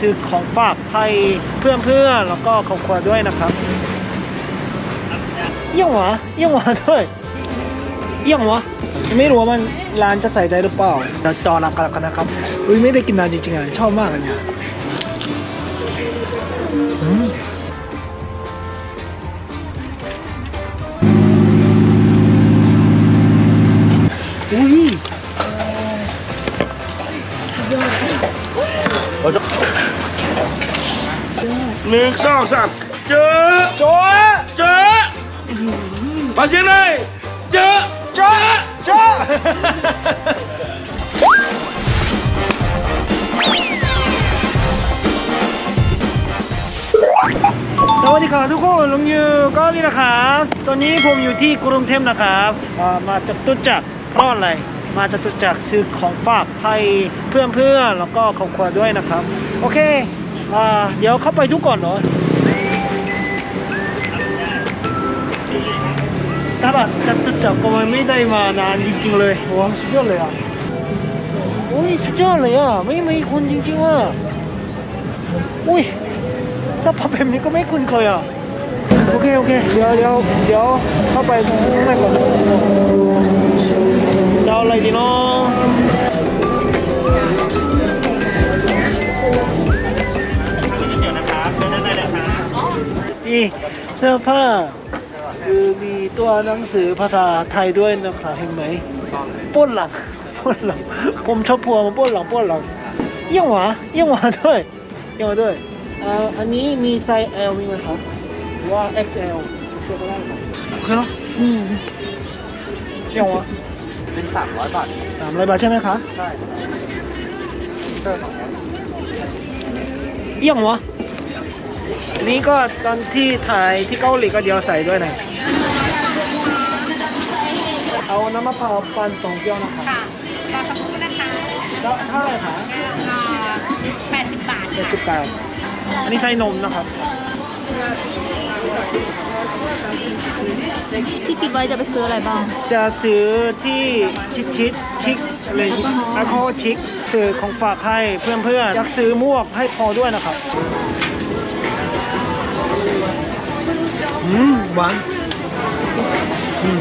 ซื้อของฝากให้เพื่อนเพื่อแล้วก็ครอบครัวด้วยนะครับเยี่ยงหวะเยี่ยงหวะด้วยเยี่ยงหวะไม่รู้ว่ามันร้านจะใส่ได้หรือเปล่าเราจอรับกันนะครับอุ้ยไม่ได้กินนานจริงๆอะชอบมากอันเนี้ย หนึ่งสองสามเจอโจ้เจอมาเสียงเลยเจอโจ้โจ้สวัสดีครับทุกคนลุงยูก็นี่นะครับตอนนี้ผมอยู่ที่กรุงเทพนะครับอ่ามาจากตุจักรเพราะอะไร มาจตุจักรซื้อของฝากให้เพื่อนๆแล้วก็ครอบครัวด้วยนะครับ โอเคอ่าเดี๋ยวเข้าไปดูก่อนเนาะตลาดจตุจักรก็ไม่ได้มานานจริงๆเลยว้าสุดยอดเลยอะโอ้ยสุดยอดเลยอะไม่มีคนจริงๆอะอุ้ยถ้าพับแบบนี้ก็ไม่คุ้นเคยอะโอเคโอเคเดี๋ยวเดี๋ยวเดี๋ยวเข้าไปข้างในก่อน จะเอาอะไรดีเนาะนี่เสื้อผ้าคือมีตัวหนังสือภาษาไทยด้วยนะคะเห็นไหมป้นหลังป้นหลังผมชอบพัวมาป้นหลังป้นหลังเยี่ยงหวะเยี่ยงหวะด้วยเยี่ยงหวะด้วยอ่าอันนี้มีไซส์ L มีไหมครับหรือว่า XL เชื่อก็ได้ครับโอเคเนาะอืมเที่ยววะ เป็นสามร้อยบาทสามร้อยบาทใช่ไหมคะใช่เตอร์สองร้อยเอี่ยงวะอันนี้ก็ตอนที่ถ่ายที่เกาหลีก็เดียวใส่ด้วยนะ เอาน้ำมะพร้าวปั่นสองแก้วนะคะค่ะรอสักครู่นะคะแล้วเท่าไหร่คะอ่า80บาทเจ็ดสิบแปดอันนี้ใส่นมนะครับ ที่คิดไว้จะไปซื้ออะไรบ้าง จะซื้อที่ชิคชิคชิคอะไรแอลกอฮอล์ชิคซื้อของฝากให้เพื่อนๆอยากซื้อมวกให้พอด้วยนะครับอืมหวานอืม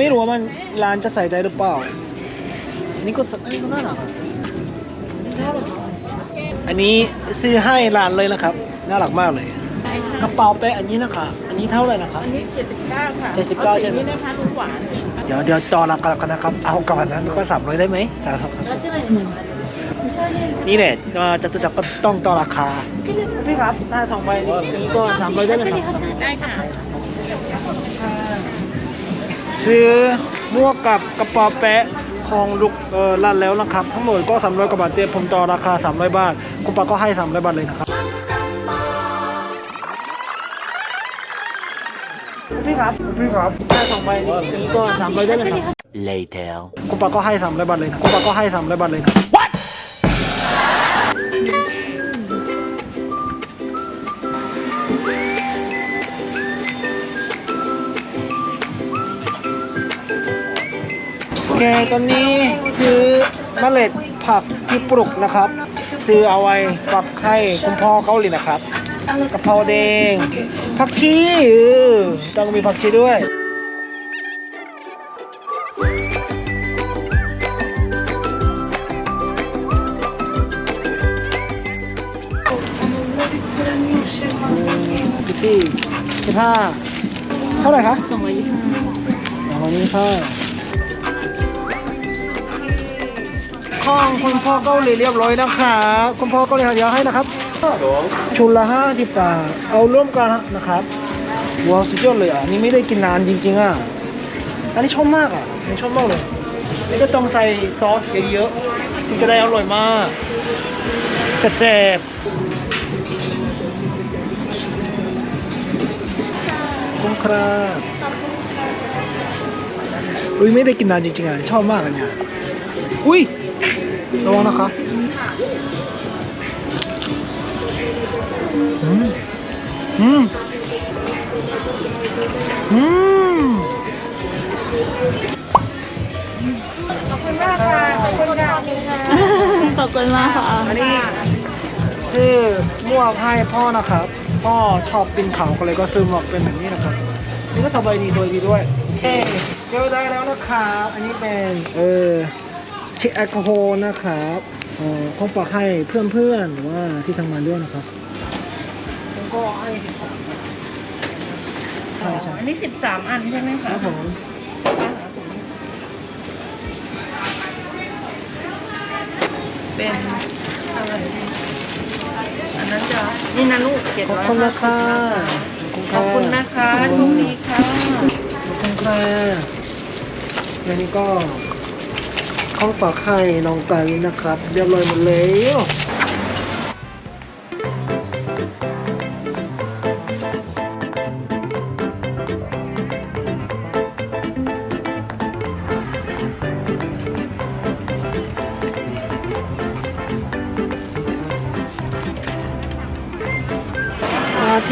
ไม่รู้ว่ามันร้านจะใส่ได้หรือเปล่าอันนี้ก็สักอันนี้ก็น่ารักอะอันนี้ซื้อให้ร้านเลยนะครับ น่ารักมากเลย กระเป๋าแปะอันนี้นะคะ อันนี้เท่าไหร่นะครับอันนี้ 79 ค่ะ79ใช่ไหมนี่นะคะทุกหวานเดี๋ยวเดี๋ยวจอรับกันนะครับ เอากับอันนั้นก็สามร้อยได้ไหมครับครับแล้วใช่ไหมนี่แหละก็จะตุจักรก็ต้องต่อราคาพี่ครับถ้าสองใบนี้ก็สามร้อยได้ไหมครับ ได้ค่ะซื้อหมวกกับกระเป๋าแปะของลูกเอ่อร้านแล้วนะครับ ทั้งหมดก็300กว่าบาทเต็มผมต่อราคา 300 บาท คุณปาก็ให้ 300 บาทเลยนะครับ ครับพี่ครับถ้าสองใบนี้ก็300ได้ไหมครับ Later. คุณปาก็ให้300บาทเลยนะคุณปาก็ให้300บาทเลยนะโอเคตอนนี้คือเมล็ดผักที่ปลูกนะครับซื้อเอาไว้ฝักให้คุณพ่อเขาเลยนะครับ กะเพราแดง ผักชีต้องมีผักชีด้วยสี่สิบห้าเท่าไหร่คะสองร้อยยี่สิบสองร้อยยี่สิบห้าข้องคุณพ่อเกาหลีเรียบร้อยนะครับคุณพ่อเกาหลีเดียวให้นะครับ ชุดละห้าสิบบาท เอาร่วมกันนะครับว้าวสุดยอดเลยอะ นี่ไม่ได้กินนานจริง ๆ อะ อันนี้ชอบมากอะอันนี้ชอบมากเลยนี่ก็ต้องใส่ซอสเยอะๆถึงจะได้อร่อยมากแซ่บคุณครับอุ้ยไม่ได้กินนานจริงๆอะ ชอบมากอันเนี้ยอุ้ยระวังนะคะ อืมอืมอืมขอบคุณมากค่ะขอบคุณค่ะขอบคุณมากค่ะอันนี้คือหมวกให้พ่อนะครับ พ่อชอบปีนเขาก็เลยก็ซื้อหมวกเป็นแบบนี้นะครับ นี่ก็สบายดีโดยดีด้วยเอ้เจอได้แล้วนะครับ อันนี้เป็นเออเช็คแอลกอฮอล์นะครับเออขอฝากให้เพื่อนๆหรือว่าที่ทำงานด้วยนะครับ แล้วก็ให้ใช่ใช่อันนี้สิบสามอันใช่ไหมคคะรับผมเป็นอะไรอันนั้นจะนี่นะลูกเจ็ดขอบร้อยคุณนะคะขอบคุณนะคะโชคดีค่ะขอบคุณค่ะแล้วนี่ก็ของฝากให้น้องไก่นะครับ เรียบร้อยหมดแล้ว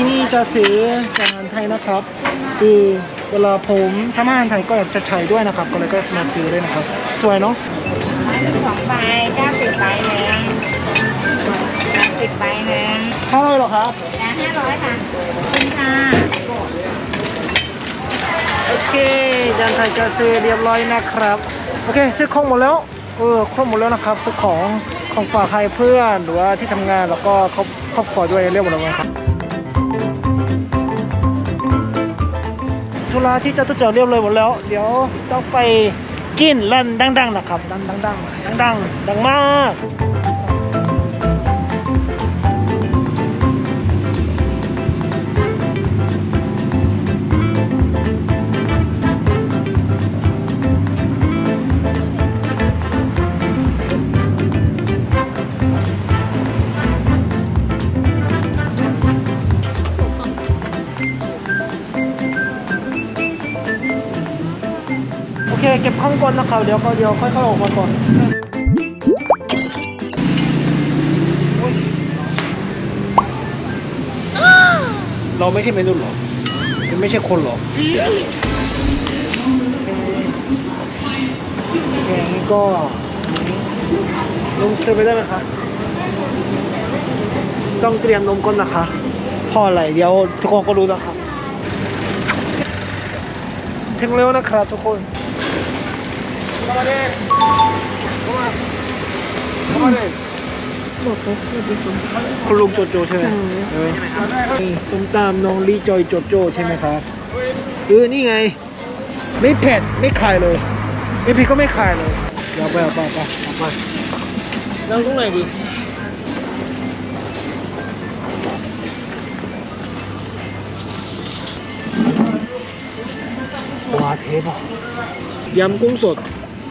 ที่นี่จะซื้ออาหารไทยนะครับ คือเวลาผมทำอาหารไทยก็อยากจะใช้ด้วยนะครับ ก็เลยก็มาซื้อด้วยนะครับ สวยเนาะสองใบเก้าสิบใบหนึ่งเก้าสิบใบหนึ่งเท่าไหร่หรอครับจ้าห้าร้อยค่ะขอบคุณค่ะโอเคจานไทยจะซื้อเรียบร้อยนะครับ โอเค ซื้อของหมดแล้ว เออครบหมดแล้วนะครับ ซื้อของของฝากให้เพื่อนหรือว่าที่ทำงานแล้วก็ครอบครอบครัวด้วยเรียบร้อยหมดแล้วครับ ธุระที่เจ้าตัวจักรเรียบเลยหมดแล้ว เดี๋ยวต้องไปกินร้านดังๆนะครับดังๆดังๆดังๆดังมาก เคเก็บข้องก่อนนะครับเดี๋ยวก็เดี๋ยวค่อยๆออกมาก่อนเราไม่ใช่เมนูหรอมันไม่ใช่คนหรอโอเคนี่ก็ลงซื้อไปได้ไหมคะต้องเตรียมนมก่อนนะคะเพออะไรเดี๋ยวทุกคนก็รู้นะครับถึงเร็วนะครับทุกคน เข้ามาดิเข้ามาเข้ามาดิคุณลุงโจโจใช่ไหมเออนี่ส้มตำน้องลีจอยโจโจใช่ไหมครับเออนี่ไง ไม่เผ็ดไม่ขายเลยไม่พริกก็ไม่ขายเลยเดี๋ยวเอาไปเอาไปเอาไปเอาไปนั่งตรงไหนดีว้าเทปอะยำกุ้งสด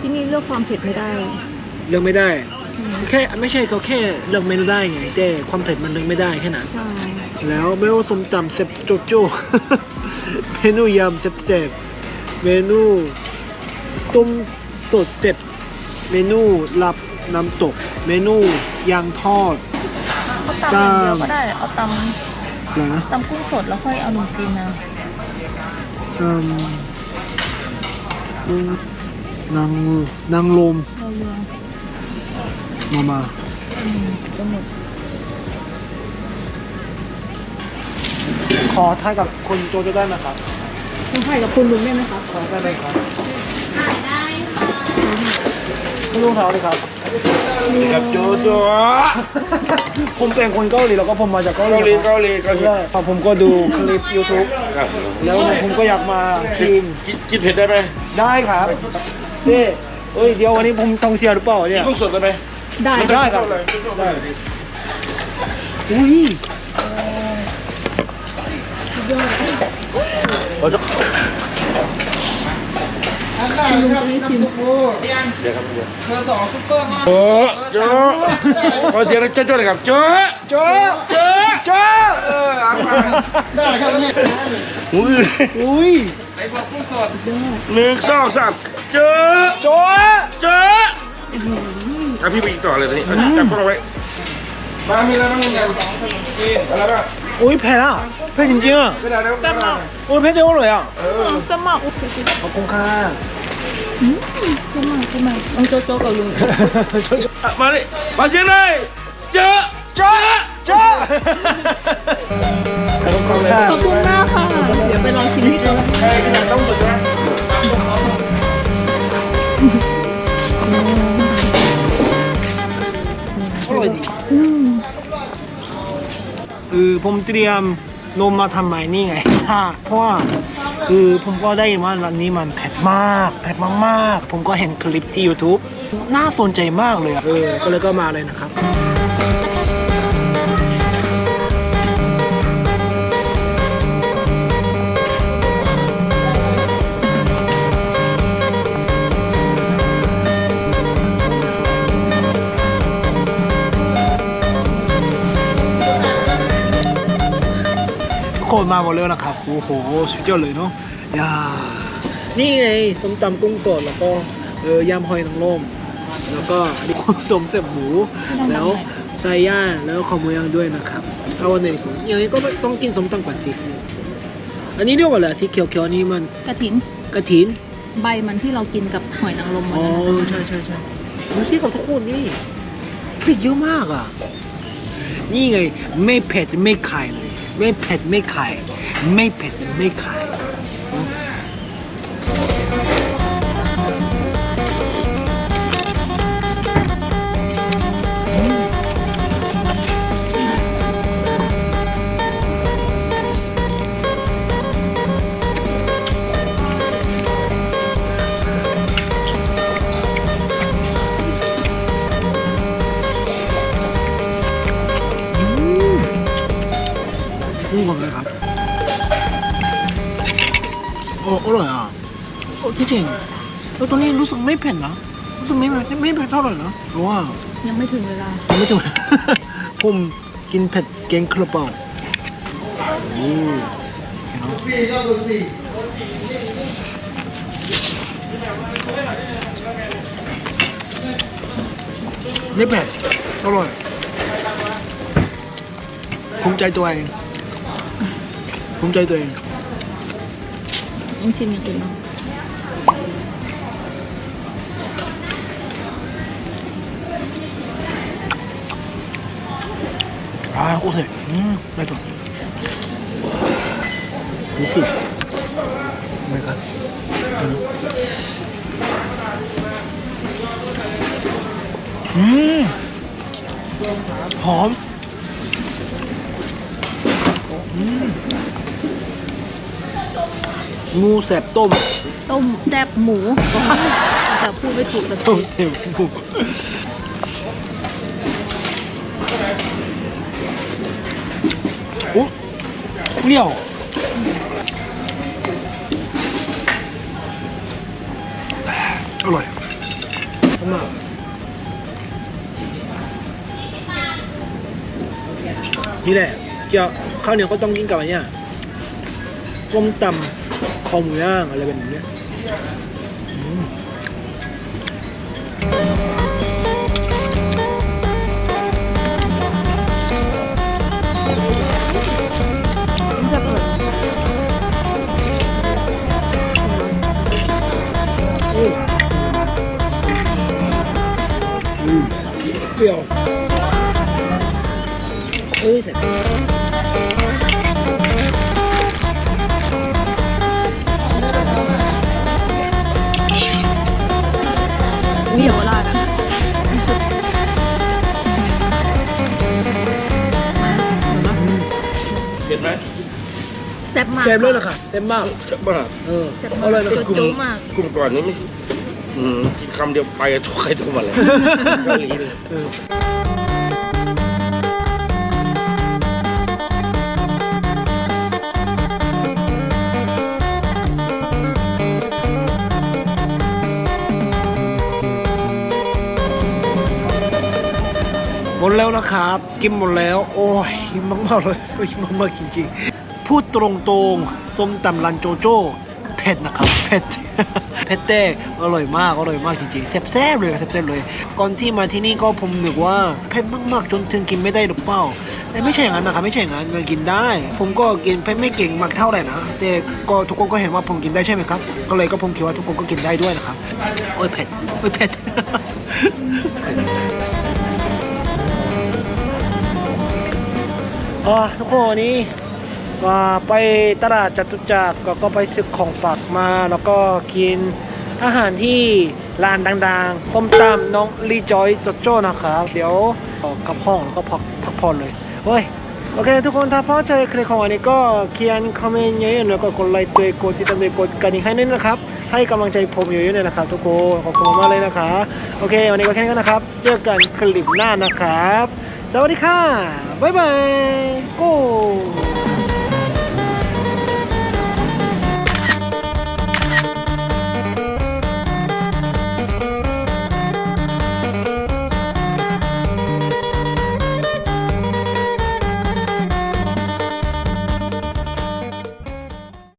ที่นี่เลือกความเผ็ดไม่ได้ เลือกไม่ได้ แค่ไม่ใช่เขาแค่เลือกเมนูได้ไงแต่ความเผ็ดมันเลือกไม่ได้แค่นั้น ใช่แล้วเมนูส้มตำเซ็บโจโจเมนูยำเซ็บเซ็บเมนูต้มสดเซ็บเมนูลับน้ำตก เมนูยางทอด เอาตำอย่างเดียวก็ได้ เอาตอะไรนะำตำกุ้งสดแล้วค่อยเอาหนุ่มจีนมาอืมอืม นางนางลมเราเรือมามาอืมปลาหมึกขอทายกับคุณโจโจได้ไหมครับคุณไข่กับคุณลุงได้ไหมคะขอได้ไหมครับได้คุณลุงเท้าเลยครับกับโจโจผมเป็นคนเกาหลีแล้วก็ผมมาจากเกาหลีเกาหลีเกาหลีเกาหลีใช่ครับผมก็ดูคลิป YouTube ครับแล้วผมก็อยากมาชิมกินกินเผ็ดได้ไหมได้ครับ เด้เอ้ยเดี๋ยววันนี้ผมท่องเที่ยวหรือเปล่ากิเนี่นยกุ้งสดได้ไหมได้ได้ครับได้อุ้ยเดี๋ยวครับเดี๋ยวเบอร์สองซุปเปอร์มาโอ้โจขอเสียงโจโจเลยครับโจโจ้โจ้โจ้เออเอามาได้ครับเนี่ยอุ้ยอุ้ย หนึ่งสองสามโจโจ้โจเอาพี่ไปอีกต่อเลยตอนนี้เอาจับพวกเราไว้มามีอะไรบ้างเนี่ยมีอะไรบ้างอุ้ยแพ้ละแพ้จริงๆอะไม่ได้แล้วไม่ได้อุ้ยแพ้เจ้าเลยอะเออจะหมักขอบคุณค่ะอืมขึ้นมาขึ้นมาต้องโจ๊กโจ๊กกับลุงอะมาดิมาเชียงรายเจอเจอ จ้าขอบคุณมากค่ะ เดี๋ยวไปลองชิมให้ดูใครขนาดต้องสุดนะอร่อยดีอืมเออผมเตรียมนมมาทำไมนี่ไงเพราะว่าเออผมก็ได้ยินว่าร้านนี้มันเผ็ดมากเผ็ดมากๆ ผมก็เห็นคลิปที่ YouTube น่าสนใจมากเลยอะเออก็เลยก็มาเลยนะครับ มาหมดแล้วนะครับ โอ้โห สุดยอดเลยเนาะยานี่ไงต้มตำกุ้งสดแล้วก็เออยำหอยนางรมแล้วก็อันนี้ต้มเสียบหมูแล้วไส้ย่างแล้วขอหมูย่างด้วยนะครับเอาวันไหนผมอย่างนี้ก็ต้องกินส้มตำก่อนสิอันนี้เรียกว่าอะไรสีเขียวๆนี่มันกระถินกระถิน ใบมันที่เรากินกับหอยนางรมมันอ๋อนั้นใช่ใช่ใช่ดูสิกับทุกคนนี่พริกเยอะมากอะ นี่ไงไม่เผ็ดไม่ขายเลย ไม่เผ็ดไม่ไข่ ไม่เผ็ดไม่ไข่ โอ้ที่จริงแล้วตอนนี้รู้สึกไม่เผ็ดนะรู้สึกไม่ไม่ไม่เผ็ดเท่าไหร่นะเพราะว่ายังไม่ถึงเวลายังไม่ถูกผมกินเผ็ดเก่งคาราบาวอืมเห็นไหมไม่เผ็ดอร่อยภูมิใจตัวเองภูมิใจตัวเองต้องชิมอย่า งอื่นบ้าง 아, 꽃에. 음, 맛있어. 무슨? 뭐가? 음, 험. 음. งูแสบต้ม ต้มแซ่บหมู แต่พูดไม่ถูกสัก ต้ม ที แสบหมู โอ้เปรี้ยวอร่อยมากนี่แหละเจ้าข้าวเหนียวก็ต้องกินกับอันเนี้ยส้มตำคอหมูย่างอะไรแบบนี้ เปรี้ยวเอ้ยแต่มีเยาวราชอะมาเห็นปะเผ็ดไหมแซ่บมากเต็มเลยเหรอค่ะ เต็มมากเจ็บมากเออแซ่บเอาเลยนะมากครับจุ๊บมาก กลุ่มก่อนนี้ไม่อืม กินคำเดียวไปทุกใครทุกมันเลยเกาหลีเลยหมดแล้วนะครับ กินหมดแล้ว โอ้ยหิวมากเลยโอ้ยหิวมากจริงๆ พูดตรงๆส้มตำรันโจโจ้เผ็ดนะครับเผ็ด เผ็ดเต้อร่อยมากอร่อยมากจริงๆแซ่บๆเลยแซ่บๆเลย ก่อนที่มาที่นี่ก็ผมนึกว่าเผ็ดมากๆ จนถึงกินไม่ได้หรือเปล่าแต่ไม่ใช่อย่างนั้นนะครับไม่ใช่อย่างนั้นมันกินได้ ผมก็กินเผ็ดไม่เก่งมากเท่าไหร่นะแต่ก็ทุกคนก็เห็นว่าผมกินได้ใช่ไหมครับ ก็เลยก็ผมคิดว่าทุกคนก็กินได้ด้วยนะครับโอ้ยเผ็ดโอ้ยเผ็ดอ่าทุกคนนนี้ ก็ไปตลาดจตุจักรก็ก็ไปซื้อของฝากมา แล้วก็กินอาหารที่ร้านดังๆผมตามน้องลีจอยโจโจ้นะครับ เดี๋ยวกลับห้องแล้วก็พักพักผ่อนเลยเฮ้ยโอเค ทุกคนถ้าพอใจคลิปของวันนี้ก็เขียนคอมเมนต์เยอะๆแล้วก็กดไลค์ด้วกดติดตามด้วกดกระดิ่งให้ด้วยนะครับ ให้กำลังใจผมเยอะๆเลยนะครับ ทุกคนขอบคุณมากเลยนะครับโอเค วันนี้ก็แค่นี้นนะครับ เจอกันคลิปหน้านะครับ สวัสดีค่ะ บ๊ายบายโก้